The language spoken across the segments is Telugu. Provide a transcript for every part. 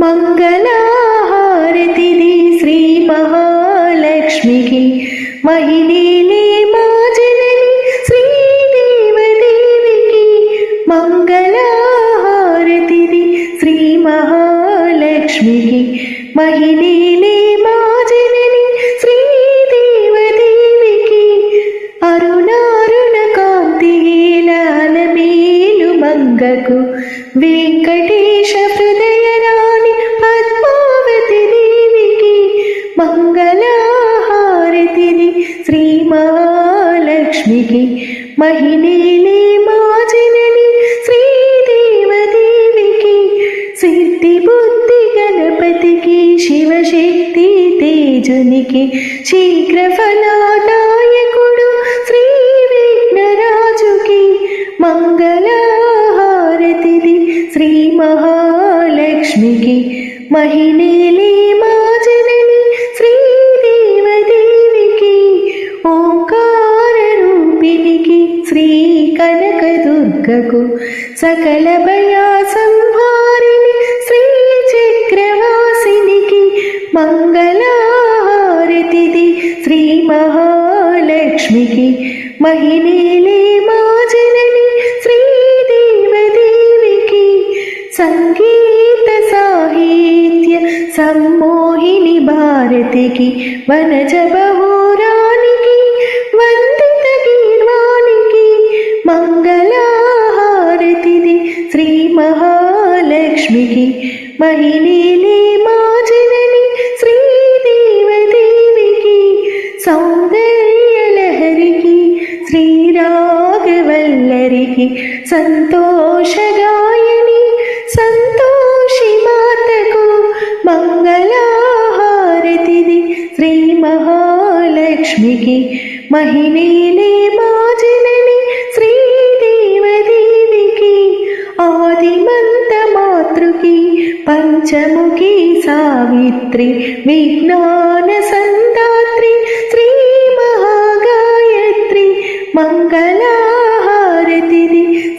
మంగళహారతిది శ్రీ మహాలక్ష్మికి మహిళలే మా శ్రీదేవదేవికి మంగళహారతిది శ్రీ మహాలక్ష్మికి మహిళ మహాలక్ష్మికి మహిళలే మా జనని శ్రీదేవదేవికి సిద్ధి బుద్ధి గణపతికి శివశక్తి తేజునికి శీఘ్ర ఫలాదాయకుడు శ్రీ విఘ్నరాజుకి మంగళహారతిది శ్రీ మహాలక్ష్మికి మహిళలే కలగకు సకల భయా సంహారిణి శ్రీ చక్రవాసినికి మంగళారతిది శ్రీ మహాలక్ష్మికి. మహిళలే మా జనని శ్రీదేవదేవికి. సంగీత సాహిత్య సమ్మోహిని భారతికి. వనజ బహురానికి శ్రీ మహాలక్ష్మికి మహిళలే మా జనని శ్రీదేవదేవికి సౌందర్యలహరికి శ్రీరాగవల్లరికి సంతోషగాయని సంతోషి మాతకు మంగళహారతిది శ్రీ మహాలక్ష్మికి పంచముఖి సావిత్రి విజ్ఞాన సందాత్రి శ్రీ మహాగాయత్రి మంగళహారతిది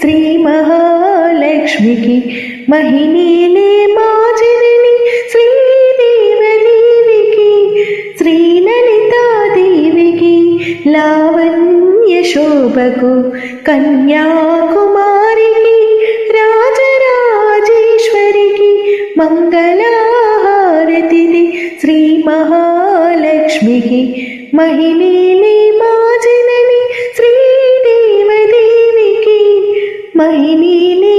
శ్రీ మహాలక్ష్మికి మహిళలే మా జనని శ్రీదేవదేవికి శ్రీలలితాదేవికి లావణ్య శోభకు కన్యాకుమారి రాజరాజేశ్వరికి శ్రీ మహాలక్ష్మికి మహిళలే మా జనని శ్రీదేవదేవికి మహిళ